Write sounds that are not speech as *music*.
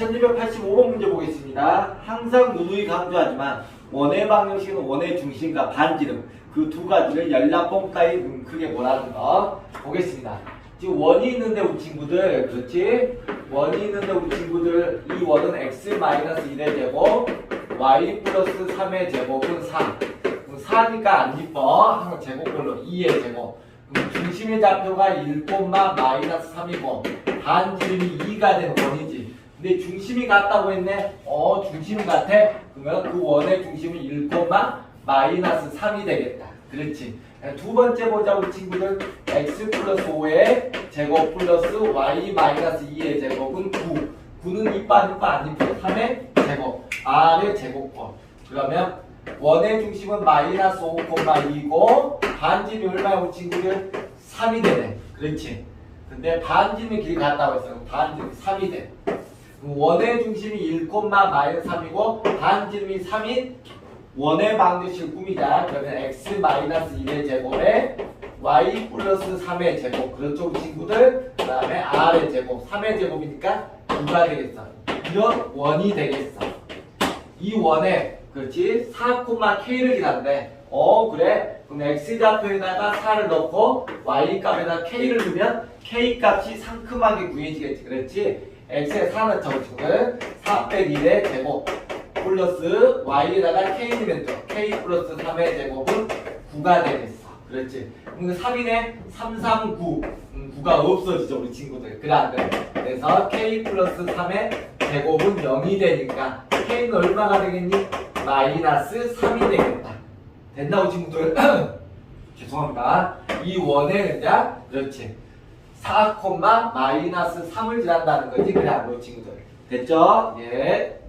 1285번 문제 보겠습니다. 항상 누누이 강조하지만 원의 방정식은 원의 중심과 반지름 그 두 가지를 연락봉 따위 크게 뭐라는 거 보겠습니다. 지금 원이 있는데 우리 친구들 그렇지? 원이 있는데 우리 친구들 이 원은 x 마이너스 1의 제곱 y 플러스 3의 제곱은 4 4니까 안 이뻐 항상 제곱별로 2의 제곱 그럼 중심의 좌표가 1, 마이너스 3이고 반지름이 2가 되는 원이지 근데 중심이 같다고 했네. 어 중심이 같아? 그러면 그 원의 중심은 1, 마이너스 3이 되겠다. 그렇지? 두 번째 보자 우리 친구들. x 플러스 5의 제곱 플러스 y 마이너스 2의 제곱은 9 9는 이뻐 안 이뻐 안 이뻐 3의 제곱. r의 제곱권. 그러면 원의 중심은 마이너스 5,2고 반지름이 얼마야 우리 친구들? 3이 되네. 그렇지? 근데 반지름이 길이 같다고 했어요 반지름이 3이 돼 원의 중심이 1, 마이너스 3이고 반지름이 3인 원의 방정식을 꾸미자 그러면 x 마이너스 1의 제곱에 y 플러스 3의 제곱 우리 친구들 그 다음에 r의 제곱 3의 제곱이니까 9가 되겠어? 이런 원이 되겠어. 이 원에 그렇지? 4,k를 기다는데 어 그래? 그럼 x 좌표에다가 4를 넣고 y 값에다 k를 넣으면 k 값이 상큼하게 구해지겠지. 그렇지 x에 4는 적으면 4 빼기 1의 제곱 플러스 y에다가 k 넣으면 돼 k 플러스 3의 제곱은 9가 되겠어. 그렇지? 그럼 3이네? 3, 3, 9 음, 9가 없어지죠 우리 친구들. 그래 안 돼? 그래서 k 플러스 3의 제곱은 0이 되니까 k는 얼마가 되겠니? 마이너스 3이 되겠다. 우리 친구들? *clears throat* 죄송합니다. 이 원의 은자 그렇지 4, 마이너스 3을 지난다는 거지? 그래 우리 친구들? 됐죠? 예